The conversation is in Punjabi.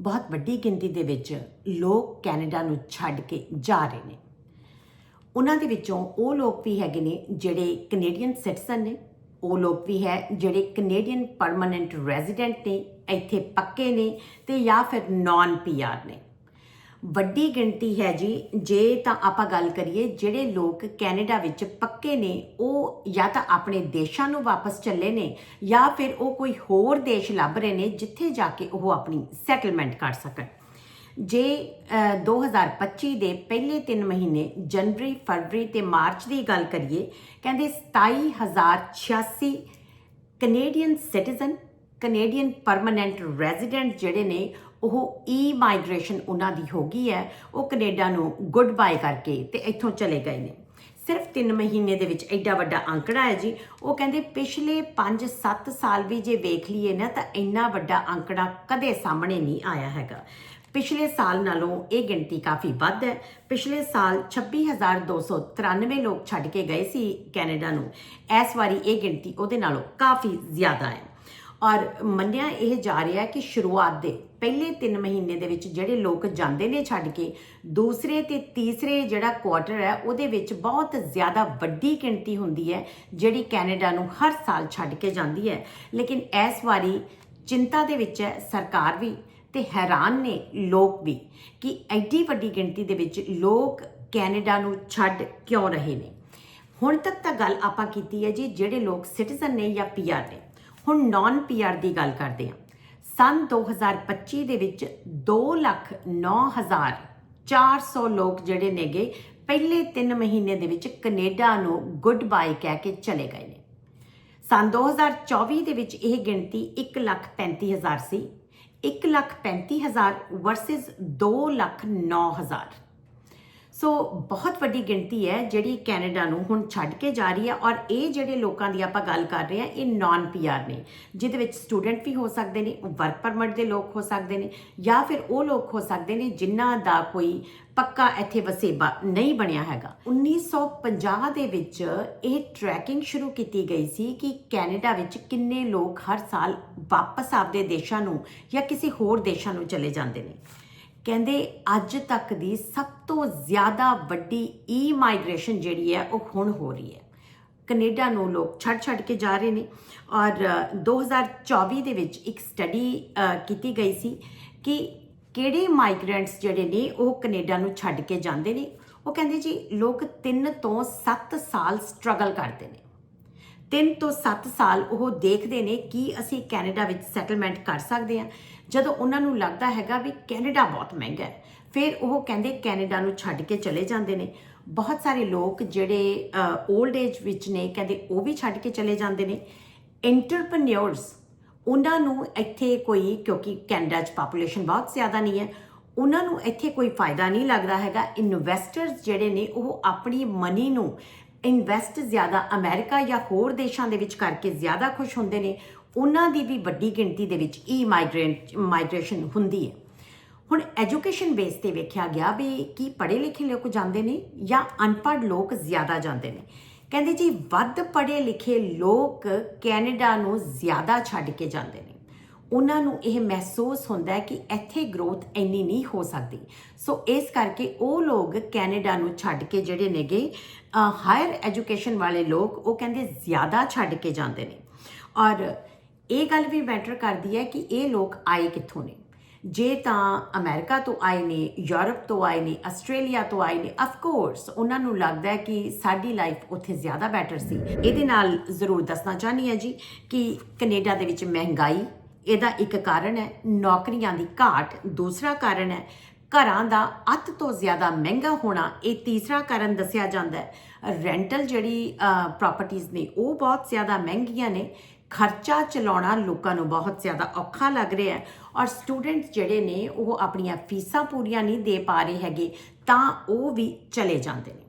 ਬਹੁਤ ਵੱਡੀ ਗਿਣਤੀ ਦੇ ਵਿੱਚ ਲੋਕ ਕੈਨੇਡਾ ਨੂੰ ਛੱਡ ਕੇ ਜਾ ਰਹੇ ਨੇ। ਉਹਨਾਂ ਦੇ ਵਿੱਚੋਂ ਉਹ ਲੋਕ ਵੀ ਹੈਗੇ ਨੇ ਜਿਹੜੇ ਕੈਨੇਡੀਅਨ ਸਿਟੀਜ਼ਨ ਨੇ। ਉਹ ਲੋਕ ਵੀ ਹੈ ਜਿਹੜੇ ਕੈਨੇਡੀਅਨ ਪਰਮਨੈਂਟ ਰੈਜ਼ੀਡੈਂਟ ਨੇ, ਇੱਥੇ ਪੱਕੇ ਨੇ ਤੇ ਜਾਂ ਫਿਰ ਨਾਨ ਪੀਆਰ ਨੇ। ਵੱਡੀ ਗਿਣਤੀ ਹੈ ਜੀ। ਜੇ ਤਾਂ ਆਪਾਂ ਗੱਲ ਕਰੀਏ ਜਿਹੜੇ ਲੋਕ ਕੈਨੇਡਾ ਵਿੱਚ ਪੱਕੇ ਨੇ ਉਹ ਜਾਂ ਤਾਂ ਆਪਣੇ ਦੇਸ਼ਾਂ ਨੂੰ ਵਾਪਸ ਚੱਲੇ ਨੇ ਜਾਂ ਫਿਰ ਉਹ ਕੋਈ ਹੋਰ ਦੇਸ਼ ਲੱਭ ਰਹੇ ਨੇ ਜਿੱਥੇ ਜਾ ਕੇ ਉਹ ਆਪਣੀ ਸੈਟਲਮੈਂਟ ਕਰ ਸਕਣ। ਜੇ ਅ, 2025 ਦੇ ਪਹਿਲੇ 3 ਮਹੀਨੇ ਜਨਵਰੀ ਫਰਵਰੀ ਤੇ ਮਾਰਚ ਦੀ ਗੱਲ ਕਰੀਏ ਕਹਿੰਦੇ 27086 Canadian citizen Canadian permanent resident ਜਿਹੜੇ ਨੇ ਉਹ ਈ ਮਾਈਗ੍ਰੇਸ਼ਨ ਉਹਨਾਂ ਦੀ ਹੋ ਗਈ ਹੈ, ਉਹ ਕੈਨੇਡਾ ਨੂੰ ਗੁੱਡ ਬਾਏ ਕਰਕੇ ਤੇ ਇੱਥੋਂ ਚਲੇ ਗਏ ਨੇ। ਸਿਰਫ 3 ਮਹੀਨੇ ਦੇ ਵਿੱਚ ਐਡਾ ਵੱਡਾ ਅੰਕੜਾ ਹੈ ਜੀ। ਉਹ ਕਹਿੰਦੇ ਪਿਛਲੇ 5-7 ਸਾਲ ਵੀ ਜੇ ਵੇਖ ਲਈਏ ਨਾ, ਤਾਂ ਇੰਨਾ ਵੱਡਾ ਅੰਕੜਾ ਕਦੇ ਸਾਹਮਣੇ ਨਹੀਂ ਆਇਆ ਹੈਗਾ। ਪਿਛਲੇ ਸਾਲ ਨਾਲੋਂ ਇਹ ਗਿਣਤੀ ਕਾਫੀ ਵੱਧ ਹੈ। ਪਿਛਲੇ ਸਾਲ 26293 ਲੋਕ ਛੱਡ ਕੇ ਗਏ ਸੀ ਕੈਨੇਡਾ ਨੂੰ। ਇਸ ਵਾਰੀ ਇਹ ਗਿਣਤੀ ਉਹਦੇ ਨਾਲੋਂ ਕਾਫੀ ਜ਼ਿਆਦਾ ਹੈ। ਔਰ ਮੰਨਿਆ ਇਹ ਜਾ ਰਿਹਾ ਹੈ ਕਿ ਸ਼ੁਰੂਆਤ ਦੇ ਪਹਿਲੇ 3 ਮਹੀਨੇ ਦੇ ਵਿੱਚ ਜਿਹੜੇ ਲੋਕ ਜਾਂਦੇ ਨੇ ਛੱਡ ਕੇ, ਦੂਸਰੇ ਤੇ ਤੀਸਰੇ ਜਿਹੜਾ ਕੁਆਟਰ ਹੈ, ਉਹਦੇ ਵਿੱਚ ਬਹੁਤ ਜ਼ਿਆਦਾ ਵੱਡੀ ਗਿਣਤੀ ਹੁੰਦੀ ਹੈ, ਜਿਹੜੀ ਕੈਨੇਡਾ ਨੂੰ ਹਰ ਸਾਲ ਛੱਡ ਕੇ ਜਾਂਦੀ ਹੈ। ਲੇਕਿਨ ਇਸ ਵਾਰੀ ਚਿੰਤਾ ਦੇ ਵਿੱਚ ਹੈ ਸਰਕਾਰ ਵੀ ਤੇ ਹੈਰਾਨ ਨੇ ਲੋਕ ਵੀ ਕਿ ਐਡੀ ਵੱਡੀ ਗਿਣਤੀ ਦੇ ਵਿੱਚ ਲੋਕ ਕੈਨੇਡਾ ਨੂੰ ਛੱਡ ਕਿਉਂ ਰਹੇ ਨੇ। ਹੁਣ ਤੱਕ ਤਾਂ ਗੱਲ ਆਪਾਂ ਕੀਤੀ ਹੈ ਜੀ, ਜਿਹੜੇ ਲੋਕ ਸਿਟੀਜ਼ਨ ਨੇ ਜਾਂ ਪੀਆਰ ਨੇ। ਹੁਣ ਨਾਨ ਪੀਆਰ ਦੀ ਗੱਲ ਕਰਦੇ ਹਾਂ। ਸਨ 2025 ਦੇ ਵਿੱਚ 209400 ਲੋਕ ਜਿਹੜੇ ਨੇਗੇ ਪਹਿਲੇ 3 ਮਹੀਨੇ ਦੇ ਵਿੱਚ ਕੈਨੇਡਾ ਨੂੰ ਗੁੱਡ ਬਾਏ ਕਹਿ ਕੇ ਚਲੇ ਗਏ ਨੇ। ਸਨ 2024 ਦੇ ਵਿੱਚ ਇਹ ਗਿਣਤੀ 135000 ਸੀ। 135000 ਵਰਸਸ 209000 ਸੋ ਬਹੁਤ ਵੱਡੀ ਗਿਣਤੀ ਹੈ ਜਿਹੜੀ ਕੈਨੇਡਾ ਨੂੰ ਹੁਣ ਛੱਡ ਕੇ ਜਾ ਰਹੀ ਹੈ ਔਰ ਇਹ ਜਿਹੜੇ ਲੋਕਾਂ ਦੀ ਆਪਾਂ ਗੱਲ ਕਰ ਰਹੇ ਹਾਂ, ਇਹ ਨਾਨ ਪੀਆਰ ਨੇ, ਜਿਹਦੇ ਵਿੱਚ ਸਟੂਡੈਂਟ ਵੀ ਹੋ ਸਕਦੇ ਨੇ ਵਰਕ ਪਰਮਿਟ ਦੇ ਲੋਕ ਹੋ ਸਕਦੇ ਨੇ ਜਾਂ ਫਿਰ ਉਹ ਲੋਕ ਹੋ ਸਕਦੇ ਨੇ ਜਿਨ੍ਹਾਂ ਦਾ ਕੋਈ ਪੱਕਾ ਇੱਥੇ ਵਸੇਬਾ ਨਹੀਂ ਬਣਿਆ ਹੈਗਾ। 1950 ਦੇ ਵਿੱਚ ਇਹ ਟਰੈਕਿੰਗ ਸ਼ੁਰੂ ਕੀਤੀ ਗਈ ਸੀ ਕਿ ਕੈਨੇਡਾ ਵਿੱਚ ਕਿੰਨੇ ਲੋਕ ਹਰ ਸਾਲ ਵਾਪਸ ਆਪਦੇ ਦੇਸ਼ਾਂ ਨੂੰ ਜਾਂ ਕਿਸੇ ਹੋਰ ਦੇਸ਼ਾਂ ਨੂੰ ਚਲੇ ਜਾਂਦੇ ਨੇ। ਕਹਿੰਦੇ ਅੱਜ ਤੱਕ ਦੀ ਸਭ ਤੋਂ ਜ਼ਿਆਦਾ ਵੱਡੀ ਈ ਮਾਈਗ੍ਰੇਸ਼ਨ ਜਿਹੜੀ ਹੈ ਉਹ ਹੁਣ ਹੋ ਰਹੀ ਹੈ। ਕੈਨੇਡਾ ਨੂੰ ਲੋਕ ਛੱਡ ਛੱਡ ਕੇ ਜਾ ਰਹੇ ਨੇ ਔਰ ਅ, 2024 ਦੇ ਵਿੱਚ ਇੱਕ ਸਟੱਡੀ ਕੀਤੀ ਗਈ ਸੀ ਕਿ ਕਿਹੜੇ ਮਾਈਗ੍ਰੈਂਟਸ ਜਿਹੜੇ ਨੇ ਉਹ ਕੈਨੇਡਾ ਨੂੰ ਛੱਡ ਕੇ ਜਾਂਦੇ ਨੇ। ਉਹ ਕਹਿੰਦੇ ਜੀ ਲੋਕ 3 ਤੋਂ 7 ਸਾਲ ਸਟਰਗਲ ਕਰਦੇ ਨੇ। 3 ਤੋਂ 7 ਸਾਲ ਉਹ ਦੇਖਦੇ ਨੇ ਕਿ ਅਸੀਂ ਕੈਨੇਡਾ ਵਿੱਚ ਸੈਟਲਮੈਂਟ ਕਰ ਸਕਦੇ ਹਾਂ। ਜਦੋਂ ਉਹਨਾਂ ਨੂੰ ਲੱਗਦਾ ਹੈਗਾ ਵੀ ਕੈਨੇਡਾ ਬਹੁਤ ਮਹਿੰਗਾ ਹੈ, ਫਿਰ ਉਹ ਕਹਿੰਦੇ ਕੈਨੇਡਾ ਨੂੰ ਛੱਡ ਕੇ ਚਲੇ ਜਾਂਦੇ ਨੇ। ਬਹੁਤ ਸਾਰੇ ਲੋਕ ਜਿਹੜੇ 올ਡ ਏਜ ਵਿੱਚ ਨੇ, ਕਹਿੰਦੇ ਉਹ ਵੀ ਛੱਡ ਕੇ ਚਲੇ ਜਾਂਦੇ ਨੇ। ਐਂਟਰਪ੍ਰੈਨਿਓਰਸ ਉਹਨਾਂ ਨੂੰ ਇੱਥੇ ਕੋਈ, ਕਿਉਂਕਿ ਕੈਨੇਡਾ 'ਚ ਪਾਪੂਲੇਸ਼ਨ ਬਹੁਤ ਜ਼ਿਆਦਾ ਨਹੀਂ ਹੈ, ਉਹਨਾਂ ਨੂੰ ਇੱਥੇ ਕੋਈ ਫਾਇਦਾ ਨਹੀਂ ਲੱਗਦਾ ਹੈਗਾ। ਇਨਵੈਸਟਰਸ ਜਿਹੜੇ ਨੇ, ਉਹ ਆਪਣੀ ਮਨੀ ਨੂੰ ਇਨਵੈਸਟ ਜ਼ਿਆਦਾ ਅਮਰੀਕਾ ਜਾਂ ਹੋਰ ਦੇਸ਼ਾਂ ਦੇ ਵਿੱਚ ਕਰਕੇ ਜ਼ਿਆਦਾ ਖੁਸ਼ ਹੁੰਦੇ ਨੇ, ਉਹਨਾਂ ਦੀ ਵੀ ਵੱਡੀ ਗਿਣਤੀ ਦੇ ਵਿੱਚ ਈ ਮਾਈਗ੍ਰੈਂਟ ਮਾਈਗ੍ਰੇਸ਼ਨ ਹੁੰਦੀ ਹੈ। ਹੁਣ ਐਜੂਕੇਸ਼ਨ ਬੇਸ ਤੇ ਵੇਖਿਆ ਗਿਆ ਵੀ ਕੀ ਪੜ੍ਹੇ ਲਿਖੇ ਲੋਕ ਜਾਂਦੇ ਨੇ ਜਾਂ ਅਨਪੜ੍ਹ ਲੋਕ ਜ਼ਿਆਦਾ ਜਾਂਦੇ ਨੇ। ਕਹਿੰਦੇ ਜੀ, ਵੱਧ ਪੜ੍ਹੇ ਲਿਖੇ ਲੋਕ ਕੈਨੇਡਾ ਨੂੰ ਜ਼ਿਆਦਾ ਛੱਡ ਕੇ ਜਾਂਦੇ ਨੇ। ਉਹਨਾਂ ਨੂੰ ਇਹ ਮਹਿਸੂਸ ਹੁੰਦਾ ਹੈ ਕਿ ਇੱਥੇ ਗਰੋਥ ਇੰਨੀ ਨਹੀਂ ਹੋ ਸਕਦੀ। ਸੋ ਇਸ ਕਰਕੇ ਉਹ ਲੋਕ ਕੈਨੇਡਾ ਨੂੰ ਛੱਡ ਕੇ ਜਿਹੜੇ ਨੇਗੇ ਹਾਇਰ ਐਜੂਕੇਸ਼ਨ ਵਾਲੇ ਲੋਕ, ਉਹ ਕਹਿੰਦੇ ਜ਼ਿਆਦਾ ਛੱਡ ਕੇ ਜਾਂਦੇ ਨੇ। ਔਰ ਇਹ ਗੱਲ ਵੀ ਮੈਟਰ ਕਰਦੀ ਹੈ ਕਿ ਇਹ ਲੋਕ ਆਏ ਕਿੱਥੋਂ ਨੇ? ਜੇ ਤਾਂ ਅਮਰੀਕਾ ਤੋਂ ਆਏ ਨੇ, ਯੂਰਪ ਤੋਂ ਆਏ ਨੇ, ਆਸਟ੍ਰੇਲੀਆ ਤੋਂ ਆਏ ਨੇ ਆਫ ਕੋਰਸ ਉਹਨਾਂ ਨੂੰ ਲੱਗਦਾ ਹੈ ਕਿ ਸਾਡੀ ਲਾਈਫ ਉੱਥੇ ਜ਼ਿਆਦਾ ਬੈਟਰ ਸੀ। ਇਹਦੇ ਨਾਲ ਜ਼ਰੂਰ ਦੱਸਣਾ ਚਾਹਨੀ ਹੈ ਜੀ ਕਿ ਕੈਨੇਡਾ ਦੇ ਵਿੱਚ ਮਹਿੰਗਾਈ ਇਹਦਾ ਇੱਕ ਕਾਰਨ ਹੈ, ਨੌਕਰੀਆਂ ਦੀ ਘਾਟ। ਦੂਸਰਾ ਕਾਰਨ ਹੈ, ਘਰਾਂ ਦਾ ਅੱਤ ਤੋਂ ਜ਼ਿਆਦਾ ਮਹਿੰਗਾ ਹੋਣਾ, ਇਹ ਤੀਸਰਾ ਕਾਰਨ ਦੱਸਿਆ ਜਾਂਦਾ ਹੈ। ਰੈਂਟਲ ਜਿਹੜੀ ਪ੍ਰਾਪਰਟੀਆਂ ਨੇ, ਉਹ ਬਹੁਤ ਜ਼ਿਆਦਾ ਮਹਿੰਗੀਆਂ ਨੇ। ਖਰਚਾ ਚਲਾਉਣਾ ਲੋਕਾਂ ਨੂੰ ਬਹੁਤ ਜ਼ਿਆਦਾ ਔਖਾ ਲੱਗ ਰਿਹਾ ਹੈ ਔਰ ਸਟੂਡੈਂਟ ਜਿਹੜੇ ਨੇ, ਉਹ ਆਪਣੀਆਂ ਫੀਸਾਂ ਪੂਰੀਆਂ ਨਹੀਂ ਦੇ ਪਾ ਰਹੇ ਹੈਗੇ, ਤਾਂ ਉਹ ਵੀ ਚਲੇ ਜਾਂਦੇ ਨੇ।